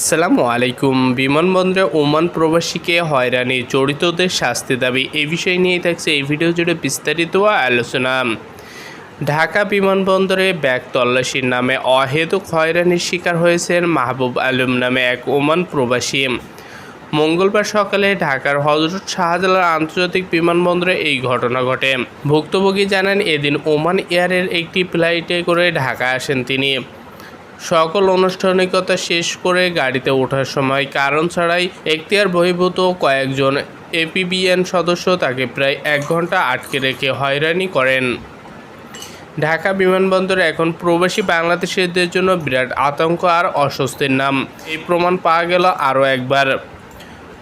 আসসালামু আলাইকুম। বিমানবন্দরে ওমান প্রবাসীকে হয়রানি জড়িতদের শাস্তি দাবি। এই বিষয় নিয়ে থাকছে এই ভিডিও জুড়ে বিস্তারিত আলোচনা। ঢাকা বিমানবন্দরে ব্যাগ তল্লাশির নামে অহেতুক হয়রানির শিকার হয়েছেন মাহবুব আলম নামে এক ওমান প্রবাসী। মঙ্গলবার সকালে ঢাকার হজরত শাহজালাল আন্তর্জাতিক বিমানবন্দরে এই ঘটনা ঘটে। ভুক্তভোগী জানান, এদিন ওমান এয়ারের একটি ফ্লাইটে করে ঢাকা আসেন তিনি। সকল আনুষ্ঠানিকতা শেষ করে গাড়িতে ওঠার সময় কারণ ছাড়াই এখতিয়ার বহির্ভূত কয়েকজন এপিবিএন সদস্য তাকে প্রায় এক ঘণ্টা আটকে রেখে হয়রানি করেন। ঢাকা বিমানবন্দরে এখন প্রবাসী বাংলাদেশিদের জন্য বিরাট আতঙ্ক আর অস্বস্তির নাম। এই প্রমাণ পাওয়া গেল আরও একবার।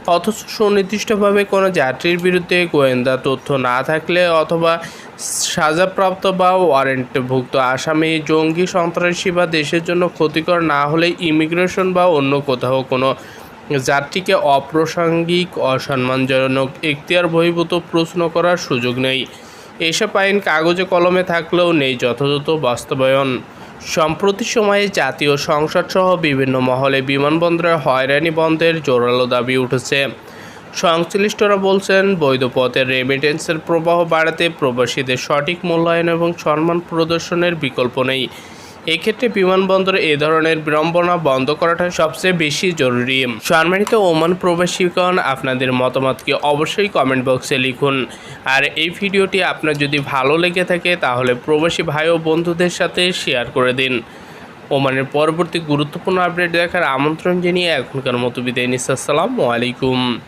অথচ সুনির্দিষ্টভাবে কোনো যাত্রীর বিরুদ্ধে গোয়েন্দা তথ্য না থাকলে অথবা সাজাপ্রাপ্ত বা ওয়ারেন্টভুক্ত আসামি জঙ্গি, সন্ত্রাসী বা দেশের জন্য ক্ষতিকর না হলে ইমিগ্রেশন বা অন্য কোথাও কোনো যাত্রীকে অপ্রাসঙ্গিক, অসম্মানজনক, এখতিয়ার বহির্ভূত প্রশ্ন করার সুযোগ নেই। এসব আইন কাগজে কলমে থাকলেও নেই, যথাযথ বাস্তবায়ন। সম্প্রতি সময়ে জাতীয় সংসদ সহ বিভিন্ন মহলে বিমানবন্দরের হয়রানি বন্ধের জোরালো দাবি উঠেছে। সংশ্লিষ্টরা বলছেন, বৈধ পথে রেমিটেন্সের প্রবাহ বাড়াতে প্রবাসীদের সঠিক মূল্যায়ন এবং সম্মান প্রদর্শনের বিকল্প নেই। এক্ষেত্রে বিমানবন্দরে এ ধরনের বিড়ম্বনা বন্ধ করাটা সবচেয়ে বেশি জরুরি। সম্মানিত ওমান প্রবাসীগণ, আপনাদের মতামতকে অবশ্যই কমেন্ট বক্সে লিখুন। আর এই ভিডিওটি আপনার যদি ভালো লেগে থাকে, তাহলে প্রবাসী ভাই ও বন্ধুদের সাথে শেয়ার করে দিন। ওমানের পরবর্তী গুরুত্বপূর্ণ আপডেট দেখার আমন্ত্রণ জানিয়ে এখনকার মতো বিদায় নিচ্ছি। আলাইকুম।